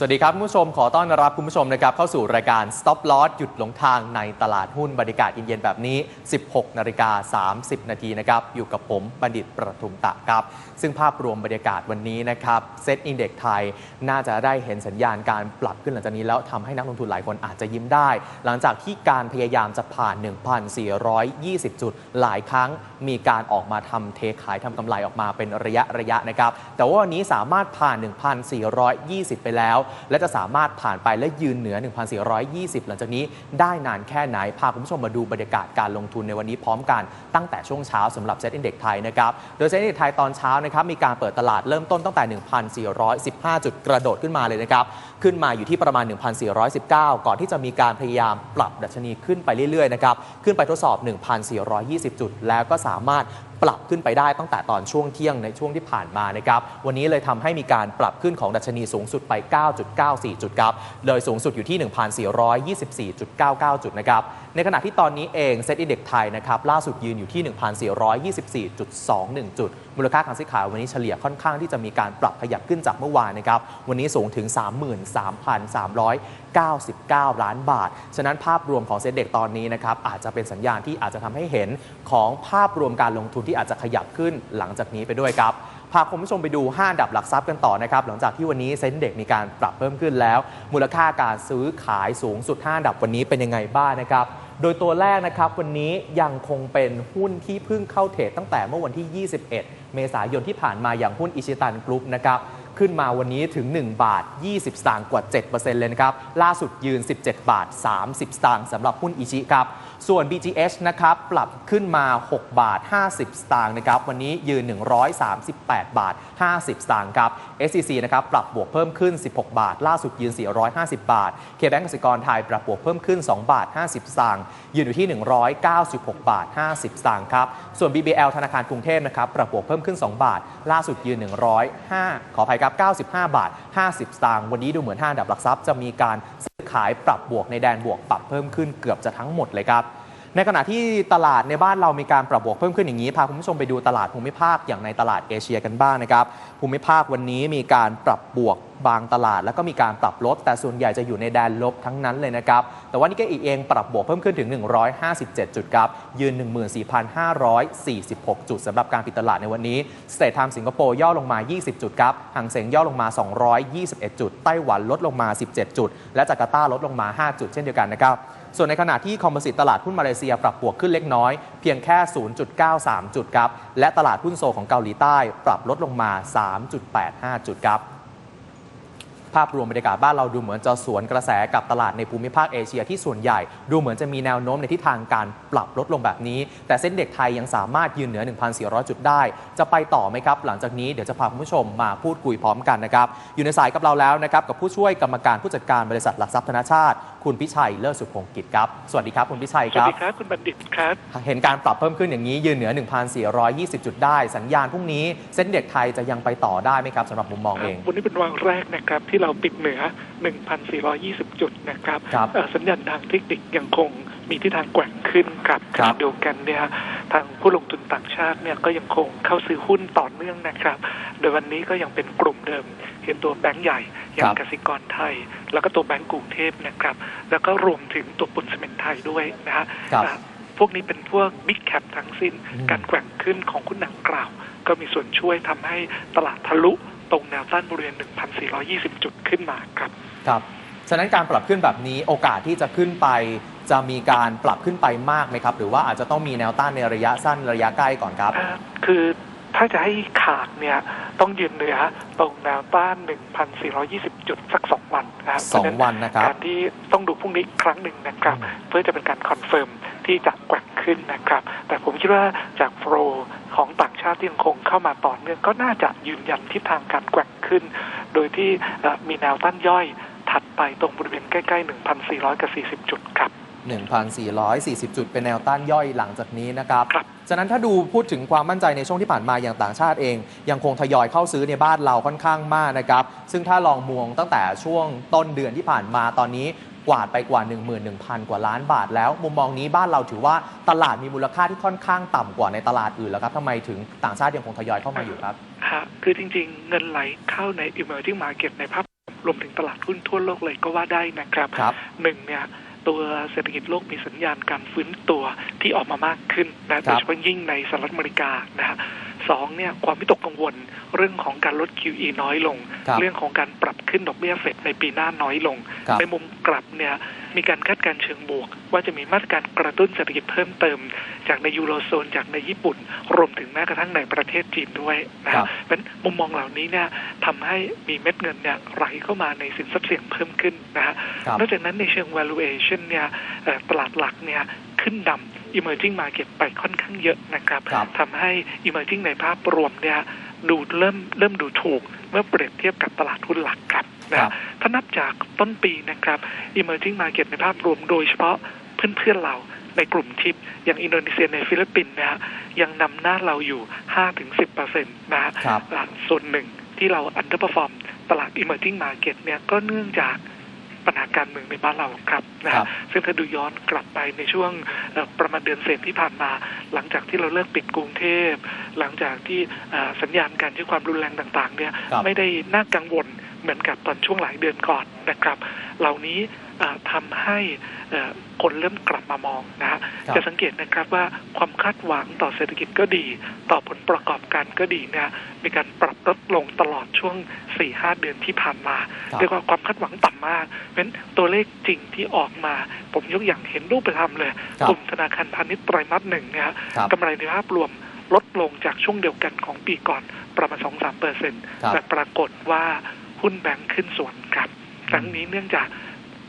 สวัสดีครับคุณผู้ชมขอต้อนรับคุณผู้ชมนะครับเข้าสู่รายการ Stop Loss หยุดหลงทางในตลาดหุ้นบรรยากาศเย็นๆแบบนี้ 16 นาฬิกา 30 นาทีนะครับอยู่กับผมบัณฑิตประทุมตะครับ ซึ่งภาพรวมบรรยากาศวันนี้นะครับเซตอินเด็กไทย น่าจะได้เห็นสัญญาณการปรับขึ้นหลังจากนี้แล้วทำให้นักลงทุนหลายคนอาจจะยิ้มได้ หลังจากที่การพยายามจะผ่าน 1,420 จุดหลายครั้ง มีการออกมาทำเทขายทำกำไรออกมาเป็นระยะระยะนะครับแต่ว่าวันนี้สามารถผ่าน 1,420 ไปแล้วและจะสามารถผ่านไปและยืนเหนือ 1,420 หลังจากนี้ได้นานแค่ไหน พาคุณผู้ชมมาดูบรรยากาศการลงทุนในวันนี้พร้อมกันตั้งแต่ช่วงเช้าสำหรับเซ็ตอินเด็กไทยนะครับ โดยเซ็ตอินเด็กไทยตอนเช้านะครับมีการเปิดตลาดเริ่มต้นตั้งแต่ 1,415 จุดกระโดดขึ้นมาเลยนะครับ ขึ้นมาอยู่ที่ประมาณ 1,419 ก่อนที่จะมีการพยายามปรับดัชนีขึ้นไปเรื่อยๆนะครับ ขึ้นไปทดสอบ 1,420 จุด แล้วก็สามารถปรับขึ้นไปได้ตั้งแต่ตอนช่วงเที่ยงในช่วงที่ผ่านมานะครับวันนี้เลยทำให้มีการปรับขึ้นของดัชนีสูงสุดไป 9.94 จุดครับโดยสูงสุดอยู่ที่ 1,424.99 จุดนะครับในขณะที่ตอนนี้เองเซ็ตอินเด็กไทยนะครับล่าสุดยืนอยู่ที่ 1,424.21 จุด มูลค่าการซื้อขายวันนี้เฉลี่ยค่อนข้างที่จะมีการปรับขยับขึ้นจากเมื่อวานนะครับวันนี้สูงถึง 33,399 ล้านบาท ฉะนั้นภาพรวมของเซ็ตเด็กตอนนี้นะครับอาจจะเป็นสัญญาณที่อาจจะทำให้เห็นของภาพรวมการลงทุนที่อาจจะขยับขึ้นหลังจากนี้ไปด้วยครับพาคุณผู้ชมไปดู 5 อันดับหลักทรัพย์กันต่อนะครับ หลังจากที่วันนี้เซ็นเด็กมีการปรับเพิ่มขึ้นแล้ว มูลค่าการซื้อขายสูงสุด 5 อันดับวันนี้เป็นยังไงบ้างนะครับ โดยตัวแรกนะครับวันนี้ยังคงเป็นหุ้นที่เพิ่งเข้าเทรดตั้งแต่เมื่อวันที่ 21 เมษายนที่ผ่านมาอย่างหุ้นอิชิตันกรุ๊ปนะครับขึ้นมาวันนี้ถึง 1 บาท 20 สตางค์กว่า 7%เลยนะครับ ล่าสุดยืน 17 บาท 30 สตางค์สำหรับหุ้นอิชิครับ ส่วน BGH นะครับ ปรับขึ้นมา 6 บาท 50 สตางค์นะครับ วันนี้ยืน 138 บาท 50 สตางค์ครับ SCC นะครับ ปรับบวกเพิ่มขึ้น 16 บาท ล่าสุดยืน 450 บาท KBank กสิกรไทย ปรับบวกเพิ่มขึ้น 2 บาท 50 สตางค์ ยืนอยู่ที่ 196 บาท 50 สตางค์ครับ ส่วน BBL ธนาคารกรุงเทพนะครับ ปรับบวกเพิ่มขึ้น 2 บาท ล่าสุดยืน 105 ขออภัยครับ 95 บาท 50 สตางค์ วันนี้ดูเหมือนห้าอันดับหลักทรัพย์จะมีการซื้อขายปรับบวกในแดนบวกปรับเพิ่มขึ้นเกือบจะทั้งหมดเลยครับ ในขณะที่ตลาดในบ้านเรามีการปรับบวกเพิ่มขึ้นอย่างนี้ พาคุณผู้ชมไปดูตลาดภูมิภาคอย่างในตลาดเอเชียกันบ้างนะครับ ภูมิภาควันนี้มีการปรับบวกบางตลาด แล้วก็มีการปรับลด แต่ส่วนใหญ่จะอยู่ในแดนลบทั้งนั้นเลยนะครับ แต่ว่านิกเกอีเองปรับบวกเพิ่มขึ้นถึง 157 จุดครับ ยืน 14,546 จุดสำหรับการปิดตลาดในวันนี้สเตทไทม์สิงคโปร์ย่อลงมา 20 จุดครับหางเสงย่อลงมา 221 จุด ไต้หวันลดลงมา 17 จุด และจาการ์ตาลดลงมา 5 จุดเช่นเดียวกันนะครับ ส่วนในขณะที่คอมโพสิตตลาดหุ้นมาเลเซียปรับบวกขึ้นเล็กน้อย เพียงแค่ 0.93 จุดครับ และตลาดหุ้นโซลของเกาหลีใต้ปรับลดลงมา 3.85 จุดครับ ภาพรวมบรรยากาศบ้านเราดูเหมือนจะสวนกระแสกับตลาดในภูมิภาคเอเชียที่ส่วนใหญ่ ดูเหมือนจะมีแนวโน้มในทิศทางการปรับลดลงแบบนี้ แต่เส้นเด็กไทยยังสามารถยืนเหนือ 1,400 จุดได้ จะไปต่อไหมครับ หลังจากนี้เดี๋ยวจะพาคุณผู้ชมมาพูดคุยพร้อมกันนะครับ อยู่ในสายกับเราแล้วนะครับกับผู้ช่วยกรรมการผู้จัดการบริษัทหลักทรัพย์ธนาชาติ คุณพิชัยเลิศสุพงศ์กิจครับสวัสดีครับคุณพิชัยสควัสรับดีครับคุณบัณฑิตครับเห็นการปรับเพิ่มขึ้นอย่างนี้ยืนเหนือ 1,420 จุดได้ สัญญาณพรุ่งนี้เส้นเด็กไทยจะยังไปต่อได้ไหมครับสำหรับมุมมองเองวันนี้เป็นวันแรกนะครับที่เราปิดเหนือ 1,420 จุดนะครับครับเอ่อสัญญาณทางเทคนิคยังคงมีทิศทางแกว่งขึ้นครับครับขณะเดียวกันเนี่ยทางผู้ลงทุนต่างชาติเนี่ยก็ยังคงเข้าซื้อหุ้นต่อเนื่องนะครับ โดยวันนี้ก็ยังเป็นกลุ่มเดิม เห็นตัวแบงก์ใหญ่อย่างกสิกรไทย แล้วก็ตัวแบงก์กรุงเทพนะครับ แล้วก็รวมถึงตัวปุนซีเมนต์ไทยด้วยนะฮะครับอ่าพวกนี้เป็นพวกบิ๊กแคปทั้งสิ้นอืมการแกว่งขึ้นของหุ้นดังกล่าว ก็มีส่วนช่วยทำให้ตลาดทะลุ ตรงแนวต้านบริเวณ 1,420 จุดขึ้นมาครับ ครับ ฉะนั้นการปรับขึ้นแบบนี้โอกาสที่จะขึ้นไป จะมีการปรับขึ้นไปมากไหมครับ หรือว่าอาจจะต้องมีแนวต้านในระยะสั้นระยะใกล้ก่อนครับอ่าคือถ้าจะให้ขาดเนี่ยต้องยืนเหนือตรงแนวต้าน 1,420 จุดสัก 2 วันนะครับสองวันนะครับการที่ต้องดูพรุ่งนี้อีกครั้งหนึ่งนะครับอืมเพื่อจะเป็นการคอนเฟิร์มที่จะแกว่งขึ้นนะครับ แต่ผมคิดว่าจากโฟล ของต่างชาติที่ยังคงเข้ามาต่อเนื่องก็น่าจะยืนยันทิศทางการแกว่งขึ้น โดยที่เอ่อมีแนวต้านย่อยถัดไปตรงบริเวณใกล้ๆ 1,400 กับ 40 จุดครับ 1,440 จุดเป็นแนวต้านย่อยหลังจากนี้นะครับครับฉะนั้นถ้าดูพูดถึงความมั่นใจในช่วงที่ผ่านมาอย่างต่างชาติเอง ยังคงทยอยเข้าซื้อในบ้านเราค่อนข้างมากนะครับ ซึ่งถ้าลองมองตั้งแต่ช่วงต้นเดือนที่ผ่านมาตอนนี้ก วาดไปกว่า 11,000 กว่าล้านบาทแล้ว มุมมองนี้บ้านเราถือว่าตลาดมีมูลค่าที่ค่อนข้างต่ำกว่าในตลาดอื่นแล้วครับทำไมถึงต่างชาติยังคงทยอยเข้ามาอยู่ครับฮะคือจริงๆ เงินไหลเข้าใน emerging market ในภาพรวมรวมถึงตลาดหุ้นทั่วโลกเลยก็ว่าได้นะครับครับหนึ่งเนี่ยตัวเศรษฐกิจโลกมีสัญญาณการฟื้นตัวที่ออกมามากขึ้นนะโดยเฉพาะยิ่งในสหรัฐอเมริกานะฮะ สองเนี่ยความวิตกกังวลเรื่องของการลด QE น้อยลงครับเรื่องของการปรับขึ้นดอกเบี้ยเฟดในปีหน้าน้อยลงครับในมุมกลับเนี่ยมีการคาดการณ์เชิงบวก ว่าจะมีมาตรการกระตุ้นเศรษฐกิจเพิ่มเติม จากในยูโรโซนจากในญี่ปุ่น รวมถึงแม้กระทั่งในประเทศจีนด้วยนะคครัรับบเป็นมุมมองเหล่านี้เนี่ยทำให้มีเม็ดเงินเนี่ยไหลเข้ามาในสินทรัพย์เสี่ยงเพิ่มขึ้นนะฮะครับนอกจากนั้นในเชิง valuation เนี่ยเอ่อตลาดหลักเนี่ยขึ้นดำ emerging market ไปค่อนข้างเยอะนะครับครับทำให้ emerging ในภาพรวมเนี่ยดูเริ่มเริ่มดูถูกเมื่อเปรียบเทียบกับตลาดหุ้นหลักครับนะครัฮะบถ้านับจากต้นปีนะครับ emerging market ในภาพรวมโดยเฉพาะเพื่อนๆเราในกลุ่มชิปอย่างอินโดนีเซียในฟิลิปปินส์นะฮะยังนำหน้าเราอยู่ 5-10%นะฮะครับอ่าส่วนหนึ่งที่เรา underperform ตลาด emerging market เนี่ยก็เนื่องจาก ปัญหาการเมืองในบ้านเราครับนะครัฮะบซึ่งถ้าดูย้อนกลับไปในช่วงเอ่อประมาณเดือนเศษที่ผ่านมา หลังจากที่เราเลิกปิดกรุงเทพ หลังจากที่เอ่อสัญญาณการใช้ความรุนแรงต่าง ๆ เนี่ยครับไม่ได้น่ากังวลเหมือนกับตอนช่วงหลายเดือนก่อนนะครับ เหล่านี้เอ่อทำให้เอ่อคนเริ่มกลับมามองนะฮะครับจะสังเกตนะครับว่าความคาดหวังต่อเศรษฐกิจก็ดี ต่อผลประกอบการก็ดีเนี่ยมีการปรับลดลงตลอดช่วง 4-5 เดือนที่ผ่านมาครับเรียกว่าความคาดหวังต่ำมากเพราะฉะนั้นตัวเลขจริงที่ออกมา ผมยกอย่างเห็นรูปธรรมเลยครับกลุ่มธนาคารพาณิชย์ไตรมาสหนึ่งเนี่ยครับกำไรในภาพรวมลดลงจากช่วงเดียวกันของปีก่อนประมาณ 2-3เปอร์เซ็นต์ครับแต่ปรากฏว่าหุ้นแบงค์ขึ้นส่วนครับ ทั้งนี้เนื่องจาก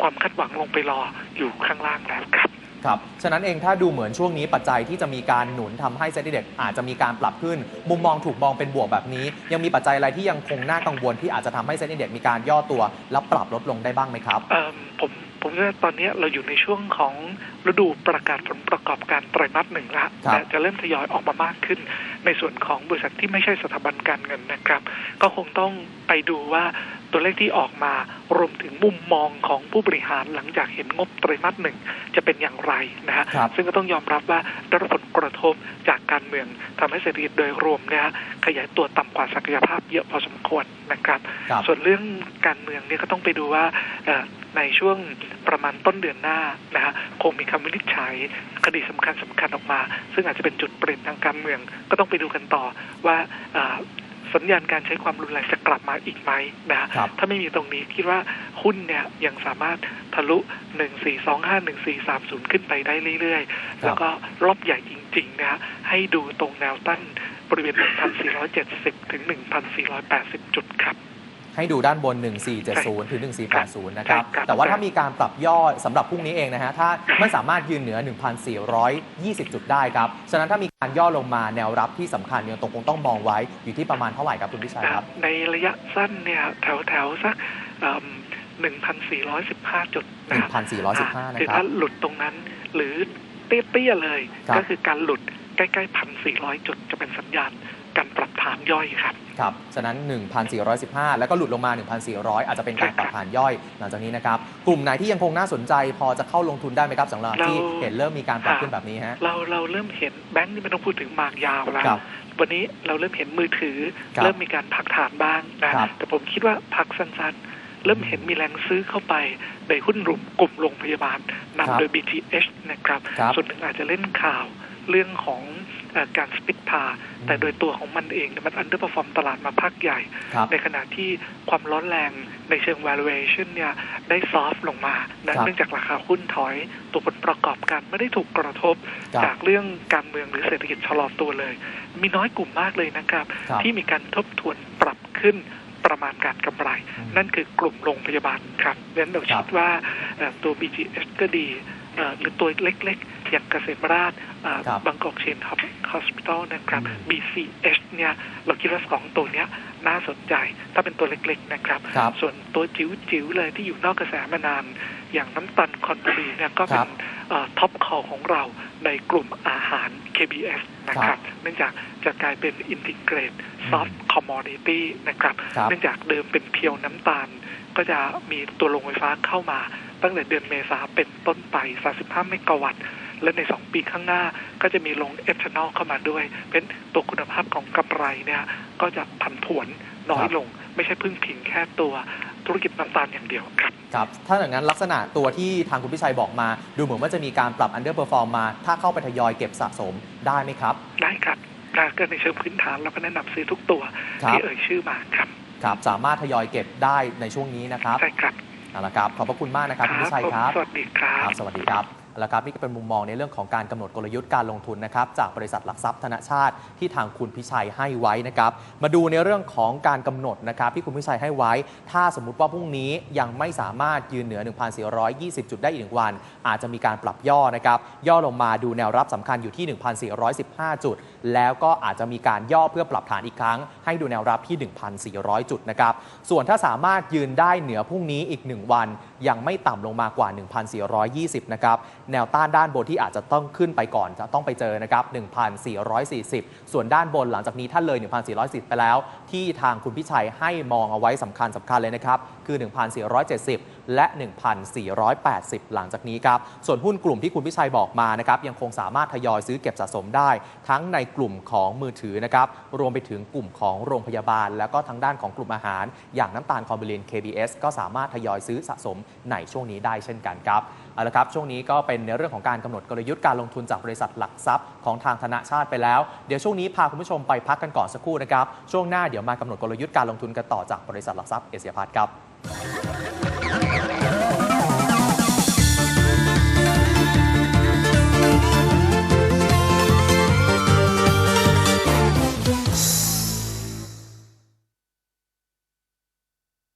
ความคาดหวังลงไปรออยู่ข้างล่างแล้วครับครับ ฉะนั้นเองถ้าดูเหมือนช่วงนี้ปัจจัยที่จะมีการหนุนทำให้เซ็นดีเด็กอาจจะมีการปรับขึ้น มุมมองถูกมองเป็นบวกแบบนี้ ยังมีปัจจัยอะไรที่ยังคงน่ากังวลที่อาจจะทำให้เซ็นดีเด็กมีการย่อตัว แล้วปรับลดลงได้บ้างไหมครับเอิ่มผม ผมว่าตอนนี้เราอยู่ในช่วงของฤดูประกาศผลประกอบการไตรมาสหนึ่งละครับแต่จะเริ่มทยอยออกมามากขึ้น ในส่วนของบริษัทที่ไม่ใช่สถาบันการเงินนะครับ ก็คงต้องไปดูว่าตัวเลขที่ออกมารวมถึงมุมมองของผู้บริหารหลังจากเห็นงบไตรมาสหนึ่งจะเป็นอย่างไรนะฮะครับซึ่งก็ต้องยอมรับว่าได้รับผลกระทบจากการเมืองทำให้เศรษฐกิจโดยรวมเนี่ยขยายตัวต่ำกว่าศักยภาพเยอะพอสมควรนะครับครับ ส่วนเรื่องการเมืองเนี่ยก็ต้องไปดูว่าเอ่อ ในช่วงประมาณต้นเดือนหน้านะฮะคงมีคำวินิจฉัยคดีสำคัญสำคัญออกมา ซึ่งอาจจะเป็นจุดเปลี่ยนทางการเมือง ก็ต้องไปดูกันต่อว่าเอ่อสัญญาณการใช้ความรุนแรงจะกลับมาอีกไหมนะฮะครับถ้าไม่มีตรงนี้คิดว่าหุ้นเนี่ยยังสามารถทะลุ 1425 1430 ขึ้นไปได้เรื่อยๆ แล้วก็รอบใหญ่จริงๆนะฮะให้ดูตรงแนวต้านบริเวณ 1,470 ถึง 1,480 จุดครับ ให้ดูด้านบน 1470 ถึง 1480 นะครับใช่ครับ แต่ว่าถ้ามีการปรับย่อสำหรับพรุ่งนี้เองนะฮะ ถ้าไม่สามารถยืนเหนือ 1,420 จุดได้ครับ ฉะนั้นถ้ามีการย่อลงมาแนวรับที่สำคัญยังตรงคงต้องมองไว้อยู่ที่ประมาณเท่าไหร่ครับคุณพิชัยครับ ในระยะสั้นเนี่ยแถวแถวๆสักหนึ่งพันสี่ร้อยสิบห้าจุดนะ1,415 นะคือครัถ้าบหลุดตรงนั้นหรือเตี้ยๆเลยครับก็คือการหลุดใกล้ๆพันสี่ร้อยจุดจะเป็นสัญญาณ การปรับฐานย่อยครับครับ ฉะนั้น 1,415 แล้วก็หลุดลงมา 1,400 อาจจะเป็นการปรับฐานย่อย หลังจากนี้นะครับ กลุ่มไหนที่ยังคงน่าสนใจ พอจะเข้าลงทุนได้ไหมครับสำหรับที่เราเห็นเริ่มมีการปรับขึ้นแบบนี้ฮะ เราเราเริ่มเห็นแบงค์นี่ไม่ต้องพูดถึงหมากยาวแล้วครับวันนี้เราเริ่มเห็นมือถือครับเริ่มมีการพักฐานบ้างนะครับแต่ผมคิดว่าพักสั้นๆ เริ่มเห็นมีแรงซื้อเข้าไปในหุ้นรุมกลุ่มโรงพยาบาลครับนำโดย BTH นะครับครับ ส่วนหนึ่งอาจจะเล่นข่าวเรื่องของเออ การสปิดพา แต่โดยตัวของมันเองเนี่ยมันอันเดอร์ r พอร์มตลาดมาพักใหญ่ครับในขณะที่ความร้อนแรงในเชิง valuation เนี่ยได้ซอฟลงมานะครับเนื่องจากราคาหุ้นถอย ตัวผลประกอบการไม่ได้ถูกกระทบครับจากเรื่องการเมืองหรือเศรษฐกิจชะลอตัวเลย มีน้อยกลุ่มมากเลยนะครับครับที่มีการทบทวนปรับขึ้นประมาณการกำไรอืมนั่นคือกลุ่มโรงพยาบาลครับดังนั้นเราครับคิดว่าเอ่อตัว BGS ก็ดีเอ่อ หรือตัวเล็กๆ อย่างเกษมราชครับบางกอกเชนฮอสพิทอลนะครับอืม BCH เนี่ยเราคิดว่าสองตัวเนี้ยน่าสนใจถ้าเป็นตัวเล็กๆนะครับครับส่วนตัวจิ๋วๆเลยที่อยู่นอกกระแสมานาน อย่างน้ำตาลคอนบุรีเนี่ยก็เป็ครันบท็อปคอของเราในกลุ่มอาหาร KBS นะครับเนื่องจากจะกลายเป็น Integrate Soft Commodity นะครับครับ เนื่องจากเดิมเป็นเพียวน้ำตาล ก็จะมีตัวโรงไฟฟ้าเข้ามา ตั้งแต่เดือนเมษาเป็นต้นไป 35 เมกะวัตต์ และใน 2 ปีข้างหน้าก็จะมีลงเอทานอลเข้ามาด้วย เป็นตัวคุณภาพของกำไรเนี่ยก็จะผันผวนน้อยลง ไม่ใช่พึ่งพิงแค่ตัวธุรกิจน้ำตาลอย่างเดียวครับครับ ถ้าอย่างนั้นลักษณะตัวที่ทางคุณพิชัยบอกมา ดูเหมือนว่าจะมีการปรับ underperform มา ถ้าเข้าไปทยอยเก็บสะสมได้ไหมครับ ได้ครับถ้าเกิดในเชิงพื้นฐานเราก็แนะนำซื้อทุกตัวครับที่เอ่ยชื่อมาครับครับ สามารถทยอยเก็บได้ในช่วงนี้นะครับใช่ครับ เอาละครับ ขอบพระคุณมากนะครับคุณพิชัยผมครับ สวัสดีครัครับบสวัสดีครับ เอาละครับนี่ก็เป็นมุมมองในเรื่องของการกำหนดกลยุทธ์การลงทุนนะครับจากบริษัทหลักทรัพย์ธนชาติที่ทางคุณพิชัยให้ไว้นะครับ มาดูในเรื่องของการกำหนดนะครับที่คุณพิชัยให้ไว้ ถ้าสมมุติว่าพรุ่งนี้ยังไม่สามารถยืนเหนือ 1,420 จุดได้อีกหนึ่งวัน อาจจะมีการปรับย่อนะครับย่อลงมาดูแนวรับสำคัญอยู่ที่ 1,415 จุด แล้วก็อาจจะมีการย่อเพื่อปรับฐานอีกครั้ง ให้ดูแนวรับที่ 1,400 จุดนะครับส่วนถ้าสามารถยืนได้เหนือพรุ่งนี้อีก 1 วัน ยังไม่ต่ำลงมากว่า 1,420 นะครับแนวต้านด้านบนที่อาจจะต้องขึ้นไปก่อนจะต้องไปเจอนะครับ 1,440 ส่วนด้านบนหลังจากนี้ถ้าเลย 1,440 ไปแล้ว ที่ทางคุณพิชัยให้มองเอาไว้สำคัญสำคัญเลยนะครับ คือ 1,470 และ 1,480 หลังจากนี้ครับส่วนหุ้นกลุ่มที่คุณพิชัยบอกมานะครับยังคงสามารถทยอยซื้อเก็บสะสมได้ ทั้งในกลุ่มของมือถือนะครับรวมไปถึงกลุ่มของโรงพยาบาล แล้วก็ทางด้านของกลุ่มอาหาร อย่างน้ำตาลคอมบิลิน KBS ก็สามารถทยอยซื้อสะสมในช่วงนี้ได้เช่นกันครับเอาละครับ ช่วงนี้ก็เป็นในเรื่องของการกำหนดกลยุทธ์การลงทุนจากบริษัทหลักทรัพย์ของทางธนาชาติไปแล้ว เดี๋ยวช่วงนี้พาคุณผู้ชมไปพักกันก่อนสักครู่นะครับ ช่วงหน้าเดี๋ยวมากำหนดกลยุทธ์การลงทุนกันต่อจากบริษัทหลักทรัพย์เอเชียพาร์ทครับ